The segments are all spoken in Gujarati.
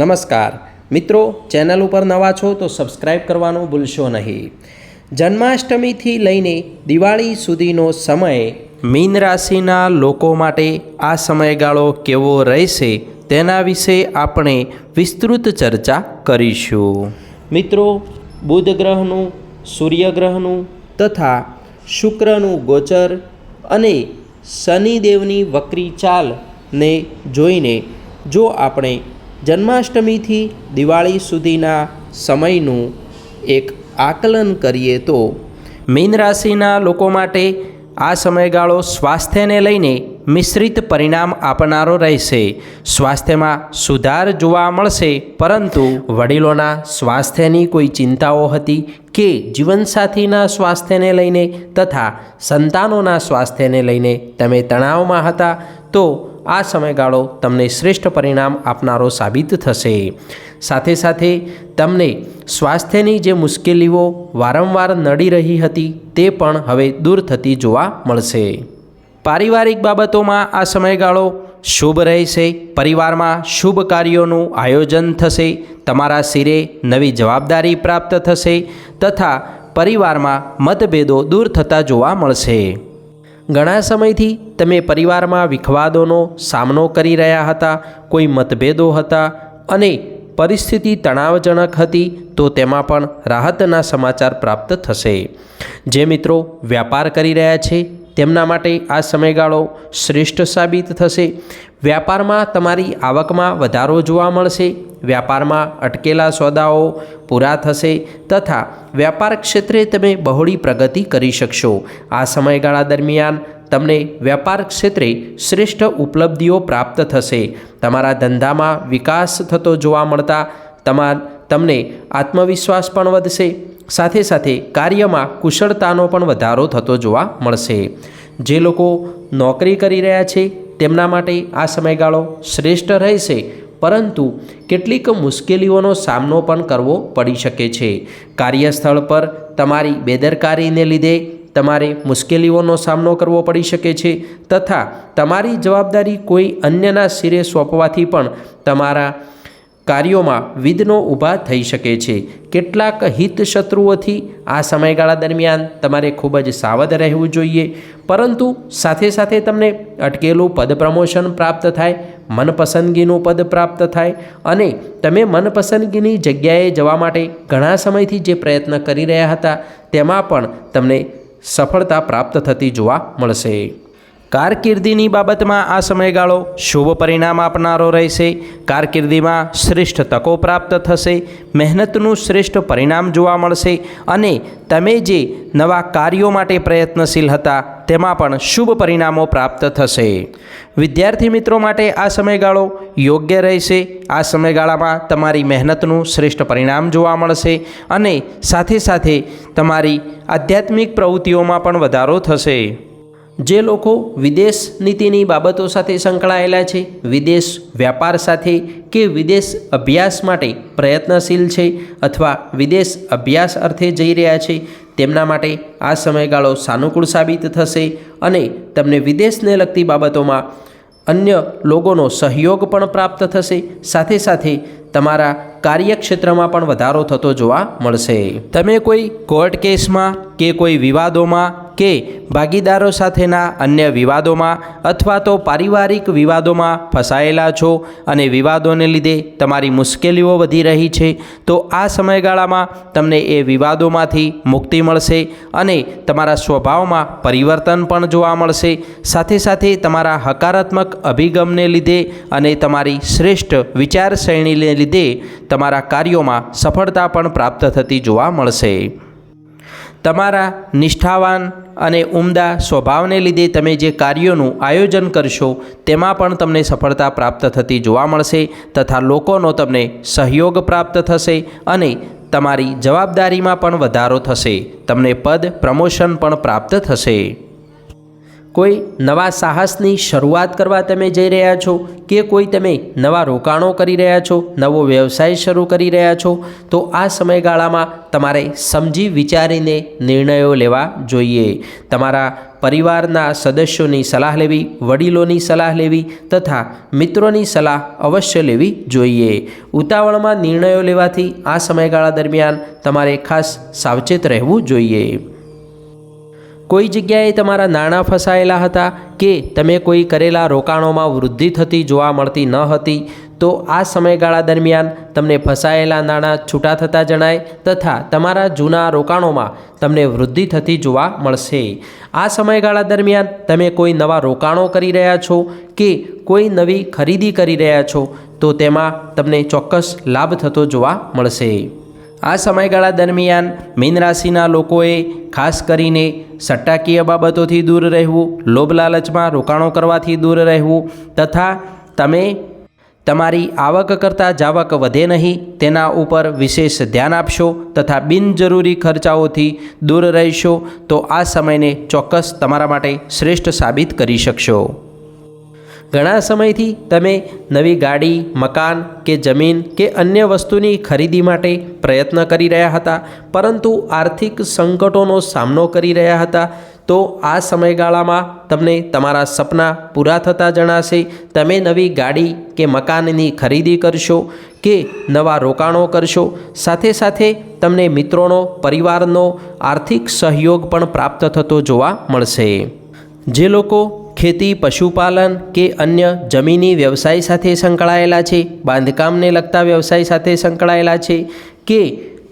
નમસ્કાર. મિત્રો, ચેનલ ઉપર નવા છો તો સબસ્ક્રાઈબ કરવાનું ભૂલશો નહીં. જન્માષ્ટમીથી લઈને દિવાળી સુધીનો સમય મીન રાશિના લોકો માટે આ સમયગાળો કેવો રહેશે તેના વિશે આપણે વિસ્તૃત ચર્ચા કરીશું. મિત્રો, બુધ ગ્રહનું સૂર્યગ્રહનું તથા શુક્રનું ગોચર અને શનિદેવની વક્રી ચાલને જોઈને જો આપણે જન્માષ્ટમીથી દિવાળી સુધીના સમયનું એક આકલન કરીએ તો મીન રાશિના લોકો માટે આ સમયગાળો સ્વાસ્થ્યને લઈને મિશ્રિત પરિણામ આપનારો રહેશે. સ્વાસ્થ્યમાં સુધાર જોવા મળશે, પરંતુ વડીલોના સ્વાસ્થ્યની કોઈ ચિંતાઓ હતી કે જીવનસાથીના સ્વાસ્થ્યને લઈને તથા સંતાનોના સ્વાસ્થ્યને લઈને તમે તણાવમાં હતા? તો આ સમયગાળો તમને શ્રેષ્ઠ પરિણામ આપનારો સાબિત થશે. સાથે સાથે તમને સ્વાસ્થ્યની જે મુશ્કેલીઓ વારંવાર નડી રહી હતી તે પણ હવે દૂર થતી જોવા મળશે. પારિવારિક બાબતોમાં આ સમયગાળો શુભ રહેશે, પરિવારમાં શુભ કાર્યોનું આયોજન થશે, તમારા શિરે નવી જવાબદારી પ્રાપ્ત થશે તથા પરિવારમાં મતભેદો દૂર થતા જોવા મળશે. ઘણા સમયથી તમે પરિવારમાં વિખવાદોનો સામનો કરી રહ્યા હતા, કોઈ મતભેદો હતા અને પરિસ્થિતિ તણાવજનક હતી, તો તેમાં પણ રાહતના સમાચાર પ્રાપ્ત થશે. જે મિત્રો વ્યાપાર કરી રહ્યા છે, તેમના માટે આ સમયગાળો શ્રેષ્ઠ સાબિત થશે. વ્યાપારમાં તમારી આવકમાં વધારો જોવા મળશે વ્યાપારમાં અટકેલા સોદાઓ પૂરા થશે તથા વ્યાપાર ક્ષેત્રે તમે બહોળી પ્રગતિ કરી શકશો. આ સમયગાળા દરમિયાન તમને વ્યાપાર ક્ષેત્રે શ્રેષ્ઠ ઉપલબ્ધિઓ પ્રાપ્ત થશે. તમારા ધંધામાં વિકાસ થતો જોવા મળતા તમા તમને આત્મવિશ્વાસ પણ વધશે, સાથે સાથે કાર્યમાં કુશળતાનો પણ વધારો થતો જોવા મળશે. જે લોકો નોકરી કરી રહ્યા છે તેમના માટે આ સમયગાળો શ્રેષ્ઠ રહેશે, પરંતુ કેટલીક મુશ્કેલીઓનો સામનો પણ કરવો પડી શકે છે. કાર્યસ્થળ પર તમારી બેદરકારીને લીધે તમારે મુશ્કેલીઓનો સામનો કરવો પડી શકે છે, તથા તમારી જવાબદારી કોઈ અન્યના શિરે સોંપવાથી પણ તમારા કાર્યોમાં વિઘ્નો ઊભા થઈ શકે છે. કેટલાક હિત શત્રુઓથી આ સમયગાળા દરમિયાન તમારે ખૂબ જ સાવધ રહેવું જોઈએ. પરંતુ સાથે સાથે તમને અટકેલું પદ પ્રમોશન પ્રાપ્ત થાય, મનપસંદગીનું પદ પ્રાપ્ત થાય અને તમે મનપસંદગીની જગ્યાએ જવા માટે ઘણા સમયથી જે પ્રયત્ન કરી રહ્યા હતા, તેમાં પણ તમને સફળતા પ્રાપ્ત થતી જોવા મળશે. કારકિર્દીની બાબતમાં આ સમયગાળો શુભ પરિણામ આપનારો રહેશે. કારકિર્દીમાં શ્રેષ્ઠ તકો પ્રાપ્ત થશે, મહેનતનું શ્રેષ્ઠ પરિણામ જોવા મળશે અને તમે જે નવા કાર્યો માટે પ્રયત્નશીલ હતા, તેમાં પણ શુભ પરિણામો પ્રાપ્ત થશે. વિદ્યાર્થી મિત્રો માટે આ સમયગાળો યોગ્ય રહેશે. આ સમયગાળામાં તમારી મહેનતનું શ્રેષ્ઠ પરિણામ જોવા મળશે અને સાથે સાથે તમારી આધ્યાત્મિક પ્રવૃત્તિઓમાં પણ વધારો થશે. જે લોકો વિદેશ નીતિની બાબતો સાથે સંકળાયેલા છે, વિદેશ વ્યાપાર સાથે કે વિદેશ અભ્યાસ માટે પ્રયત્નશીલ છે અથવા વિદેશ અભ્યાસ અર્થે જઈ રહ્યા છે, તેમના માટે આ સમયગાળો સાનુકૂળ સાબિત થશે અને તમને વિદેશને લગતી બાબતોમાં અન્ય લોકોનો સહયોગ પણ પ્રાપ્ત થશે, સાથે સાથે તમારા કાર્યક્ષેત્રમાં પણ વધારો થતો જોવા મળશે. તમે કોઈ કોર્ટ કેસમાં કે કોઈ વિવાદોમાં કે ભાગીદારો સાથેના અન્ય વિવાદોમાં અથવા તો પારિવારિક વિવાદોમાં ફસાયેલા છો અને વિવાદોને લીધે તમારી મુશ્કેલીઓ વધી રહી છે, તો આ સમયગાળામાં તમને એ વિવાદોમાંથી મુક્તિ મળશે અને તમારા સ્વભાવમાં પરિવર્તન પણ જોવા મળશે. સાથે સાથે તમારા હકારાત્મક અભિગમને લીધે અને તમારી શ્રેષ્ઠ વિચારસરણીને લીધે તમારા કાર્યોમાં સફળતા પણ પ્રાપ્ત થતી જોવા મળશે. તમારા નિષ્ઠાવાન અને ઉમદા સ્વભાવને લીધે તમે જે કાર્યોનું આયોજન કરશો, તેમાં પણ તમને સફળતા પ્રાપ્ત થતી જોવા મળશે તથા લોકોનો તમને સહયોગ પ્રાપ્ત થશે અને તમારી જવાબદારીમાં પણ વધારો થશે. તમને પદ, પ્રમોશન પણ પ્રાપ્ત થશે. કોઈ નવા સાહસની શરૂઆત કરવા તમે જઈ રહ્યા છો કે કોઈ તમે નવા રોકાણો કરી રહ્યા છો, નવો વ્યવસાય શરૂ કરી રહ્યા છો, તો આ સમયગાળામાં તમારે સમજી વિચારીને નિર્ણયો લેવા જોઈએ. તમારા પરિવારના સદસ્યોની સલાહ લેવી, વડીલોની સલાહ લેવી તથા મિત્રોની સલાહ અવશ્ય લેવી જોઈએ. ઉતાવળમાં નિર્ણયો લેવાથી આ સમયગાળા દરમિયાન તમારે ખાસ સાવચેત રહેવું જોઈએ. કોઈ જગ્યાએ તમારા નાણાં ફસાયેલા હતા કે તમે કોઈ કરેલા રોકાણોમાં વૃદ્ધિ થતી જોવા મળતી ન હતી, તો આ સમયગાળા દરમિયાન તમને ફસાયેલા નાણાં છૂટા થતા જણાય તથા તમારા જૂના રોકાણોમાં તમને વૃદ્ધિ થતી જોવા મળશે. આ સમયગાળા દરમિયાન તમે કોઈ નવા રોકાણો કરી રહ્યા છો કે કોઈ નવી ખરીદી કરી રહ્યા છો, તો તેમાં તમને ચોક્કસ લાભ થતો જોવા મળશે. આ સમયગાળા દરમિયાન મીન રાશિના લોકોએ ખાસ કરીને સટ્ટાકીય બાબતોથી દૂર રહેવું, લોભ લાલચમાં રોકાણો કરવાથી દૂર રહેવું તથા તમે તમારી આવક કરતાં જાવક વધે નહીં તેના ઉપર વિશેષ ધ્યાન આપશો તથા બિનજરૂરી ખર્ચાઓથી દૂર રહેશો તો આ સમયને ચોક્કસ તમારા માટે શ્રેષ્ઠ સાબિત કરી શકશો. ઘણા સમયથી તમે નવી ગાડી, મકાન કે જમીન કે અન્ય વસ્તુની ખરીદી માટે પ્રયત્ન કરી રહ્યા હતા, પરંતુ આર્થિક સંકટોનો સામનો કરી રહ્યા હતા, તો આ સમયગાળામાં તમને તમારા સપના પૂરા થતા જણાશે, તમે નવી ગાડી કે મકાનની ખરીદી કરશો કે નવા રોકાણો કરશો, સાથે સાથે તમને મિત્રોનો, પરિવારનો આર્થિક સહયોગ પણ પ્રાપ્ત થતો જોવા મળશે. જે લોકો ખેતી, પશુપાલન કે અન્ય જમીની વ્યવસાય સાથે સંકળાયેલા છે, બાંધકામને લગતા વ્યવસાય સાથે સંકળાયેલા છે કે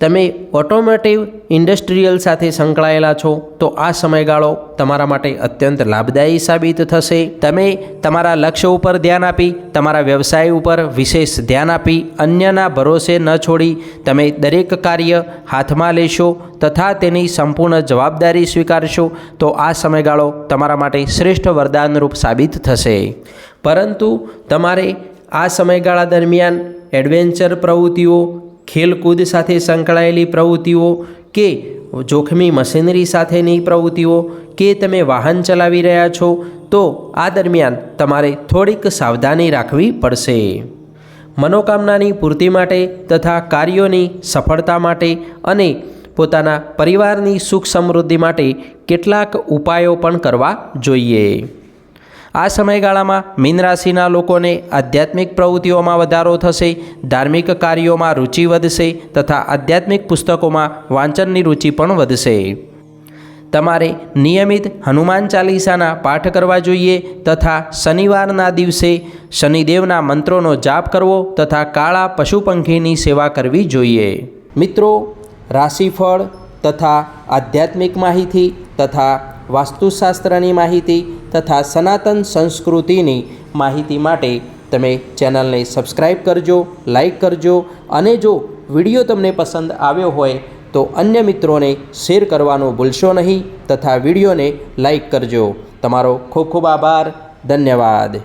તમે ઓટોમોટિવ ઇન્ડસ્ટ્રીયલ સાથે સંકળાયેલા છો, તો આ સમયગાળો તમારા માટે અત્યંત લાભદાયી સાબિત થશે. તમે તમારા લક્ષ્ય ઉપર ધ્યાન આપી, તમારા વ્યવસાય ઉપર વિશેષ ધ્યાન આપી, અન્યના ભરોસે ન છોડી તમે દરેક કાર્ય હાથમાં લેશો તથા તેની સંપૂર્ણ જવાબદારી સ્વીકારશો, તો આ સમયગાળો તમારા માટે શ્રેષ્ઠ વરદાનરૂપ સાબિત થશે. પરંતુ તમારે આ સમયગાળા દરમિયાન એડવેન્ચર પ્રવૃત્તિઓ ખેલકૂદ સાથે સંકળાયેલી પ્રવૃત્તિઓ કે જોખમી મશીનરી સાથેની પ્રવૃત્તિઓ કે તમે વાહન ચલાવી રહ્યા છો, તો આ દરમિયાન તમારે થોડીક સાવધાની રાખવી પડશે. મનોકામનાની પૂર્તિ માટે તથા કાર્યોની સફળતા માટે અને પોતાના પરિવારની સુખ સમૃદ્ધિ માટે કેટલાક ઉપાયો પણ કરવા જોઈએ. આ સમયગાળામાં મીન રાશિના લોકોને આધ્યાત્મિક પ્રવૃત્તિઓમાં વધારો થશે, ધાર્મિક કાર્યોમાં રુચિ વધશે તથા આધ્યાત્મિક પુસ્તકોમાં વાંચનની રુચિ પણ વધશે. તમારે નિયમિત હનુમાન ચાલીસાના પાઠ કરવા જોઈએ તથા શનિવારના દિવસે શનિદેવના મંત્રોનો જાપ કરવો તથા કાળા પશુ પંખીની સેવા કરવી જોઈએ. મિત્રો, રાશિફળ તથા આધ્યાત્મિક માહિતી તથા વાસ્તુશાસ્ત્રની માહિતી તથા સનાતન સંસ્કૃતિની માહિતી માટે તમે ચેનલને સબસ્ક્રાઈબ કરજો લાઈક કરજો અને જો વીડિયો તમને પસંદ આવ્યો હોય તો અન્ય મિત્રોને શેર કરવાનું ભૂલશો નહીં તથા વિડીયોને લાઈક કરજો. તમારો ખૂબ ખૂબ આભાર. ધન્યવાદ.